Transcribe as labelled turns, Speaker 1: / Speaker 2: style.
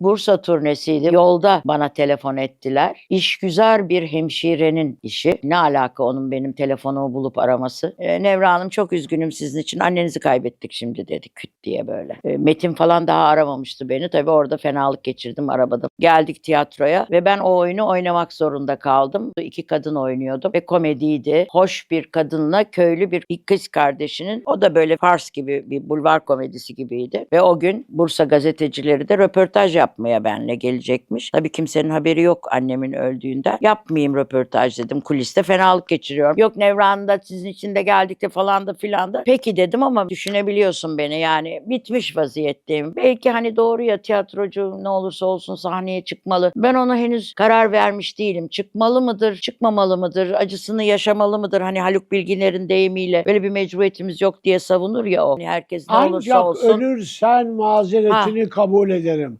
Speaker 1: Bursa turnesiydi. Yolda bana telefon ettiler. İşgüzar bir hemşirenin işi. Ne alaka onun benim telefonumu bulup araması. E, Nevra Hanım çok üzgünüm sizin için. Annenizi kaybettik şimdi dedi küt diye böyle. E, Metin falan daha aramamıştı beni. Tabii orada fenalık geçirdim arabada. Geldik tiyatroya ve ben o oyunu oynamak zorunda kaldım. İki kadın oynuyordum ve komediydi. Hoş bir kadınla köylü bir kız kardeşinin o da böyle Fars gibi bir bulvar komedisi gibiydi. Ve o gün Bursa gazetecileri de röportaj yapmaya benle gelecekmiş. Tabii kimsenin haberi yok annemin öldüğünden. Yapmayayım röportaj dedim. Kuliste fenalık geçiriyorum. Yok Nevran da sizin için de geldik de falan da filan da. Peki dedim ama düşünebiliyorsun beni yani bitmiş vaziyetteyim. Belki hani doğru ya tiyatrocu ne olursa olsun sahneye çıkmalı. Ben ona henüz karar vermiş değilim. Çıkmalı mıdır, çıkmamalı mıdır, acısını yaşamalı mıdır? Hani Haluk Bilginer'in deyimiyle böyle bir mecburiyetimiz yok diye savunur ya o. Hani herkes ne olursa
Speaker 2: Ancak
Speaker 1: olsun.
Speaker 2: ölürsen mazeretini kabul ederim.